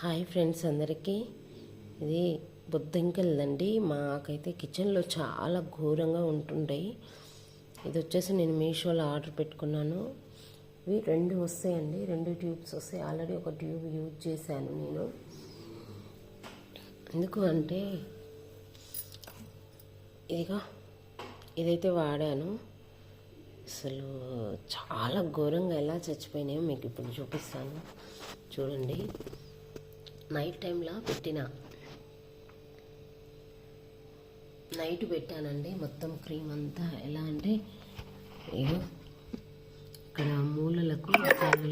Hi friends అందరికీ. ఇది బొద్దింకలదండి. మాకైతే కిచెన్లో చాలా ఘోరంగా ఉంటుంటాయి ఇది వచ్చేసి నేను మీషోలో ఆర్డర్ పెట్టుకున్నాను. ఇవి రెండు వస్తాయండి. రెండు ట్యూబ్స్ వస్తాయి. ఆల్రెడీ ఒక ట్యూబ్ యూజ్ చేశాను నేను. ఎందుకు అంటే ఇదిగా ఇదైతే వాడాను. అసలు చాలా ఘోరంగా ఎలా చచ్చిపోయినాయో మీకు ఇప్పుడు చూపిస్తాను. చూడండి. నైట్ టైంలో పెట్టిన. నైట్ పెట్టానండి మొత్తం క్రీమ్ అంతా ఎలా అంటే ఏదో ఇక్కడ మూలలకు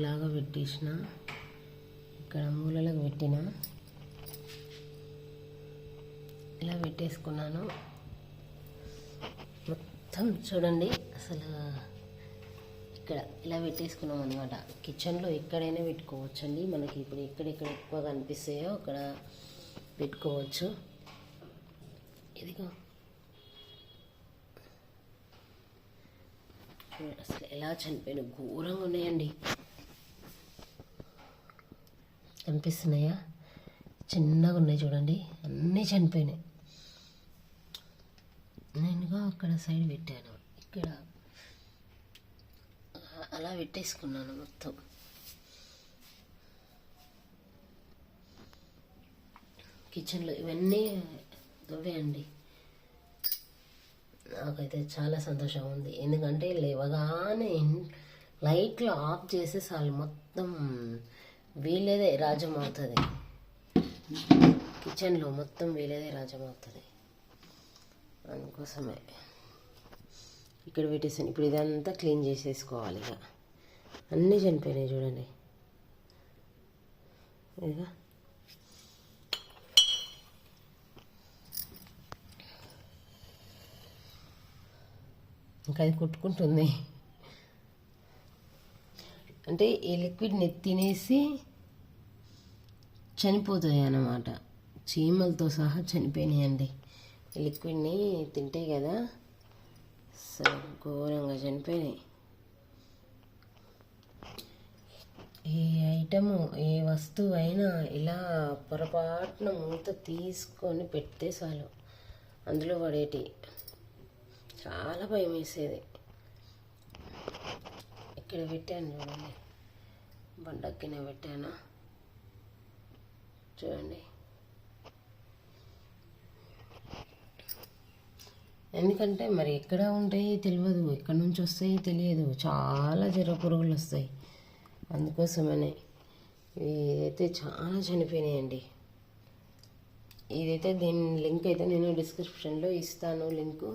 లాగా పెట్టేసిన ఇక్కడ మూలలకు పెట్టిన. ఇలా పెట్టేసుకున్నాను. మొత్తం చూడండి అసలు ఇక్కడ ఇలా పెట్టేసుకున్నాం అనమాట కిచెన్లో ఎక్కడైనా పెట్టుకోవచ్చండి. మనకి ఇప్పుడు ఎక్కడెక్కడ ఎక్కువ కనిపిస్తాయో అక్కడ పెట్టుకోవచ్చు. ఇదిగో. అసలు ఎలా చనిపోయిన ఘోరంగా ఉన్నాయండి. కనిపిస్తున్నాయా? చిన్నగా ఉన్నాయి చూడండి. అన్నీ చనిపోయినాయి. నేనుగా అక్కడ సైడ్ పెట్టాను. ఇక్కడ అలా పెట్టేసుకున్నాను మొత్తం. కిచెన్లో ఇవన్నీ అండి నాకైతే చాలా సంతోషం ఉంది. ఎందుకంటే లేవగానే లైట్లు ఆఫ్ చేసేసాలి మొత్తం వీలేదే రాజ్యం అవుతుంది కిచెన్లో మొత్తం వీలేదే రాజ్యం అవుతుంది అందుకోసమే. ఇక్కడ పెట్టేసాను ఇప్పుడు ఇదంతా క్లీన్ చేసేసుకోవాలి ఇక. అన్నీ చనిపోయినాయి చూడండి. ఇదిగా. ఇంకా అది కొట్టుకుంటుంది. అంటే ఈ లిక్విడ్ని తినేసి చనిపోతాయి అన్నమాట. చీమలతో సహా చనిపోయినాయండి. ఈ లిక్విడ్ని తింటే కదా అసలు ఘోరంగా చనిపోయినాయి. ఏ ఐటము ఏ వస్తువు అయినా ఇలా పొరపాటున మూత తీసుకొని పెడితే చాలు. అందులో పడేటి. చాలా భయం వేసేది. ఇక్కడ పెట్టాను చూడండి. బండక్కిన పెట్టాను? చూడండి. ఎందుకంటే మరి ఎక్కడ ఉంటాయి తెలియదు ఎక్కడి నుంచి వస్తాయి తెలియదు. చాలా జర పురుగులు వస్తాయి. అందుకోసమనే ఇదైతే చాలా చనిపోయినాయండి. ఇదైతే దీని లింక్ అయితే నేను డిస్క్రిప్షన్లో ఇస్తాను లింకు.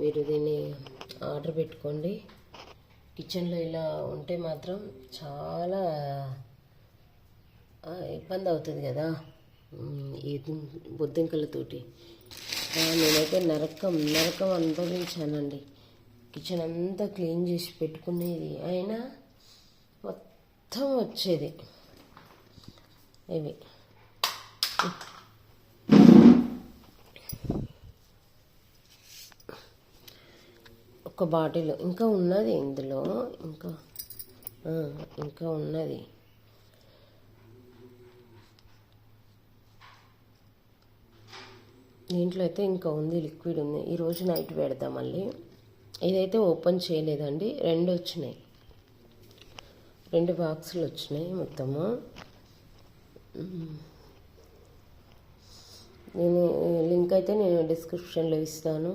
మీరు దీన్ని ఆర్డర్ పెట్టుకోండి. కిచెన్లో ఇలా ఉంటే మాత్రం చాలా ఇబ్బంది అవుతుంది కదా. ఈ బొద్దింకలతోటి నేనైతే నరకం నరకం అనుభవించానండి. కిచెన్ అంతా క్లీన్ చేసి పెట్టుకునేది. అయినా మొత్తం వచ్చేది. ఇవి. ఒక బాటిల్. ఇంకా ఉన్నది ఇందులో. ఇంకా ఇంకా ఉన్నది. దీంట్లో అయితే ఇంకా ఉంది లిక్విడ్ ఉంది. ఈరోజు నైట్ పెడతాం మళ్ళీ. ఇదైతే ఓపెన్ చేయలేదండి. రెండు వచ్చినాయి. రెండు బాక్సులు వచ్చినాయి మొత్తము. నేను లింక్ అయితే నేను డిస్క్రిప్షన్లో ఇస్తాను.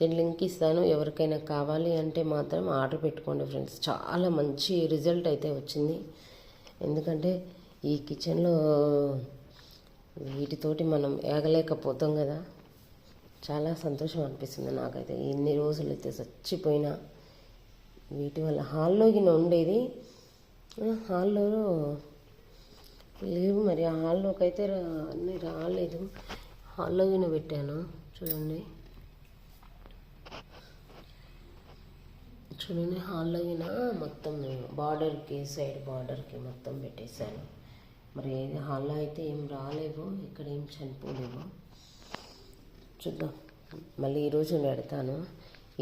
దీని లింక్ ఇస్తాను. ఎవరికైనా కావాలి అంటే మాత్రం ఆర్డర్ పెట్టుకోండి ఫ్రెండ్స్. చాలా మంచి రిజల్ట్ అయితే వచ్చింది. ఎందుకంటే ఈ కిచెన్లో వీటితోటి మనం ఏగలేకపోతాం కదా. చాలా సంతోషం అనిపిస్తుంది నాకైతే. ఎన్ని రోజులు అయితే చచ్చిపోయినా. వీటి వల్ల హాల్లోకి ఉండేది. హాల్లో లేవు మరి. ఆ హాల్లోకి అయితే అన్నీ రాలేదు. హాల్లో పెట్టాను. చూడండి. చూడండి హాల్లో మొత్తం బార్డర్కి సైడ్ బార్డర్కి మొత్తం పెట్టేశాను. మరి హాల్లో అయితే ఏం రాలేవు ఇక్కడ ఏం చనిపోలేవు. చూద్దాం. మళ్ళీ ఈరోజు పెడతాను.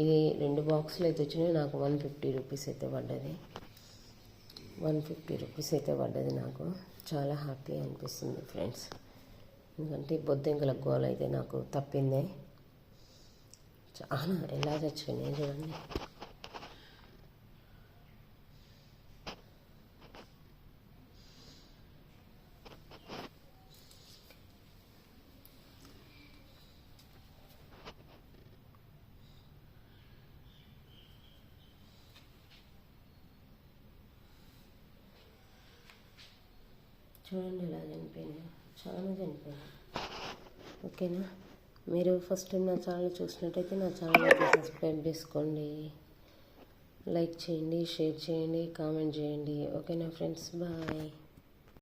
ఇది రెండు బాక్సులు అయితే వచ్చినాయి నాకు వన్ ఫిఫ్టీ రూపీస్ అయితే పడ్డది. వన్ ఫిఫ్టీ రూపీస్ అయితే పడ్డది నాకు. చాలా హ్యాపీ అనిపిస్తుంది ఫ్రెండ్స్ ఎందుకంటే బొద్దింకల గోల్ అయితే నాకు తప్పిందే. చాలా ఎలా చచ్చిపోయినాయి చూడండి. చూడండి ఎలా చనిపోయింది. చాలా చనిపోయింది ఓకేనా? మీరు ఫస్ట్ టైం నా ఛానల్ చూసినట్టయితే నా ఛానల్ సబ్స్క్రైబ్ చేసుకోండి. లైక్ చేయండి షేర్ చేయండి కామెంట్ చేయండి. ఓకేనా ఫ్రెండ్స్? బాయ్.